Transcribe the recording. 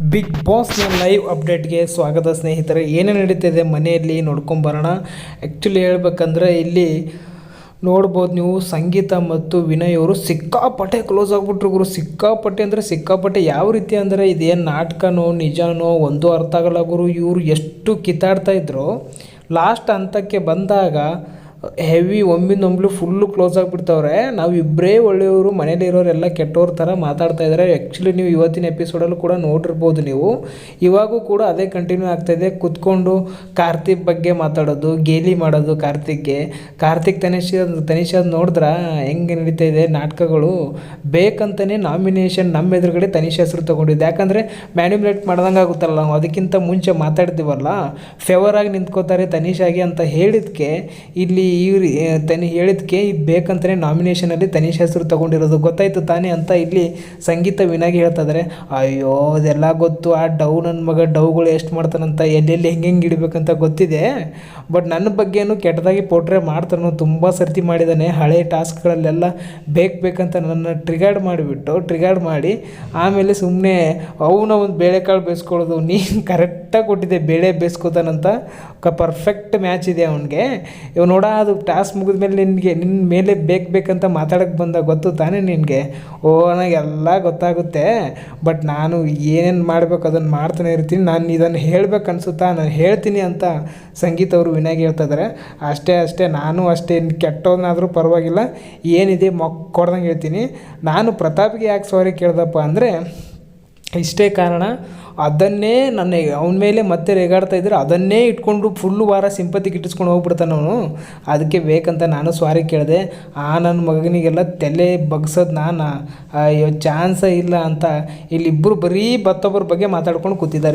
Big ಬಾಸ್ನ live ಅಪ್ಡೇಟ್ಗೆ ಸ್ವಾಗತ ಸ್ನೇಹಿತರೆ. ಏನೇ ನಡೀತಿದೆ ಮನೆಯಲ್ಲಿ ನೋಡ್ಕೊಂಬರೋಣ ಆ್ಯಕ್ಚುಲಿ ಹೇಳ್ಬೇಕಂದ್ರೆ ಇಲ್ಲಿ ನೋಡ್ಬೋದು ನೀವು ಸಂಗೀತ ಮತ್ತು ವಿನಯ್ ಅವರು ಸಿಕ್ಕಾಪಟ್ಟೆ ಕ್ಲೋಸ್ ಆಗಿಬಿಟ್ರು ಗುರು. ಸಿಕ್ಕಾಪಟ್ಟೆ ಅಂದರೆ ಸಿಕ್ಕಾಪಟ್ಟೆ ಯಾವ ರೀತಿ ಅಂದರೆ ಇದೇನು ನಾಟಕನೋ, ನಿಜನೋ, ಒಂದು ಅರ್ಥ ಆಗಲ್ಲ ಗುರು. ಇವರು ಎಷ್ಟು ಕಿತ್ತಾಡ್ತಾ ಇದ್ರು. ಲಾಸ್ಟ್ ಹಂತಕ್ಕೆ ಬಂದಾಗ ಹೆವಿ ಒಮ್ಮಿಂದೊಮ್ಲು ಫುಲ್ಲು ಕ್ಲೋಸ್ ಆಗಿಬಿಡ್ತವ್ರೆ. ನಾವು ಇಬ್ಬರೇ ಒಳ್ಳೆಯವರು ಮನೇಲಿರೋರೆಲ್ಲ ಕೆಟ್ಟವ್ರ ಥರ ಮಾತಾಡ್ತಾ ಇದ್ದಾರೆ ಆ್ಯಕ್ಚುಲಿ ನೀವು ಇವತ್ತಿನ ಎಪಿಸೋಡಲ್ಲೂ ಕೂಡ ನೋಡಿರ್ಬೋದು ನೀವು. ಇವಾಗೂ ಕೂಡ ಅದೇ ಕಂಟಿನ್ಯೂ ಆಗ್ತಾಯಿದೆ ಕುತ್ಕೊಂಡು ಕಾರ್ತಿಕ್ ಬಗ್ಗೆ ಮಾತಾಡೋದು, ಗೇಲಿ ಮಾಡೋದು ಕಾರ್ತಿಕ್ಗೆ. ಕಾರ್ತಿಕ್, ತನಿಷ್ ತನಿಷಾದ್ ನೋಡಿದ್ರ? ಹೆಂಗೆ ನಡೀತಾ ಇದೆ ನಾಟಕಗಳು? ಬೇಕಂತಲೇ ನಾಮಿನೇಷನ್ ನಮ್ಮ ಎದುರುಗಡೆ ತನಿಷ್ ಹೆಸರು ತೊಗೊಂಡಿದ್ದು ಯಾಕಂದರೆ ಮ್ಯಾನ್ಯುಲೇಟ್ ಮಾಡ್ದಂಗೆ ಆಗುತ್ತಲ್ಲ ನಾವು. ಅದಕ್ಕಿಂತ ಮುಂಚೆ ಮಾತಾಡ್ತೀವಲ್ಲ? ಫೇವರ್ ಆಗಿ ನಿಂತ್ಕೋತಾರೆ ತನಿಷಾಗಿ ಅಂತ ಹೇಳಿದ್ಕೆ, ಇಲ್ಲಿ ಇವ್ರು ತನಿ ಹೇಳಿದ್ಕೆ ಇದು ಬೇಕಂತಲೇ ನಾಮಿನೇಷನಲ್ಲಿ ತನಿಷ್ ಹೆಸರು ತೊಗೊಂಡಿರೋದು ಗೊತ್ತಾಯ್ತು ತಾನೇ ಅಂತ ಇಲ್ಲಿ ಸಂಗೀತ ವಿನಾಗಿ ಹೇಳ್ತಾ ಅಯ್ಯೋ, ಅದೆಲ್ಲ ಗೊತ್ತು, ಆ ಡೌ ನನ್ನ ಮಗ ಡೌಗಳು ಎಷ್ಟು ಮಾಡ್ತಾನಂತ, ಎಲ್ಲೆಲ್ಲಿ ಹೆಂಗೆ ಹೆಂಗೆ ಇಡಬೇಕಂತ ಗೊತ್ತಿದೆ. ಬಟ್ ನನ್ನ ಬಗ್ಗೆನೂ ಕೆಟ್ಟದಾಗಿ ಪೋಟ್ರೆ ಮಾಡ್ತಾನೋ ತುಂಬ ಸರ್ತಿ ಮಾಡಿದ್ದಾನೆ ಹಳೆ ಟಾಸ್ಕ್ಗಳಲ್ಲೆಲ್ಲ ಬೇಕು ಬೇಕಂತ ನನ್ನ ಟ್ರಿಗಾರ್ಡ್ ಮಾಡಿಬಿಟ್ಟು ಟ್ರಿಗಾರ್ಡ್ ಮಾಡಿ ಆಮೇಲೆ ಸುಮ್ಮನೆ ಅವನ ಒಂದು ಬೇಳೆಕಾಳು ಬೇಯಿಸ್ಕೊಳ್ಳೋದು ನೀನು ಕರೆಕ್ಟಾಗಿ ಕೊಟ್ಟಿದ್ದೆ, ಬೇಳೆ ಬೇಯಿಸ್ಕೊತಾನಂತ ಕ ಪರ್ಫೆಕ್ಟ್ ಮ್ಯಾಚ್ ಇದೆ ಅವನಿಗೆ. ಇವ್ ನೋಡ ಅದು ಟಾಸ್ಕ್ ಮುಗಿದ್ಮೇಲೆ ನಿನಗೆ ನಿನ್ನ ಮೇಲೆ ಬೇಕು ಬೇಕಂತ ಮಾತಾಡೋಕ್ಕೆ ಬಂದ ಗೊತ್ತು ತಾನೇ ನಿನಗೆ? ಓ ನನಗೆಲ್ಲ ಗೊತ್ತಾಗುತ್ತೆ. ಬಟ್ ನಾನು ಏನೇನು ಮಾಡಬೇಕು ಅದನ್ನು ಮಾಡ್ತಾನೆ ಇರ್ತೀನಿ. ನಾನು ಇದನ್ನು ಹೇಳ್ಬೇಕು ಅನ್ಸುತ್ತಾ? ನಾನು ಹೇಳ್ತೀನಿ ಅಂತ ಸಂಗೀತ ಅವರು ವಿನಾಗಿ ಹೇಳ್ತಾ ಇದ್ದಾರೆ ಅಷ್ಟೇ ಅಷ್ಟೇ, ನಾನು ಅಷ್ಟೇ ಕೆಟ್ಟೋದನ್ನಾದರೂ ಪರವಾಗಿಲ್ಲ. ಏನಿದೆ ಮೊಕ್ಕೊಡ್ದಂಗೆ ಹೇಳ್ತೀನಿ. ನಾನು ಪ್ರತಾಪ್ಗೆ ಯಾಕೆ ಸಾರಿ ಕೇಳ್ದಪ್ಪ ಅಂದರೆ ಇಷ್ಟೇ ಕಾರಣ, ಅದನ್ನೇ ನನ್ನ ಅವನ ಮೇಲೆ ಮತ್ತೆ ರೇಗಾಡ್ತಾ ಇದ್ರೆ ಅದನ್ನೇ ಇಟ್ಕೊಂಡು ಫುಲ್ಲು ವಾರ ಸಿಂಪತಿ ಗಿಟ್ಟಿಸ್ಕೊಂಡು ಹೋಗ್ಬಿಡ್ತಾನೆ ಅವನು. ಅದಕ್ಕೆ ಬೇಕಂತ ನಾನು ಸ್ವಾರಿ ಕೇಳಿದೆ. ಆ ನನ್ನ ಮಗನಿಗೆಲ್ಲ ತಲೆ ಬಗ್ಸೋದು ನಾನು? ಅಯ್ಯೋ ಚಾನ್ಸೇ ಇಲ್ಲ ಅಂತ. ಇಲ್ಲಿಬ್ಬರು ಬರೀ ಮತ್ತೊಬ್ಬರ ಬಗ್ಗೆ ಮಾತಾಡ್ಕೊಂಡು ಕೂತಿದ್ದಾರೆ.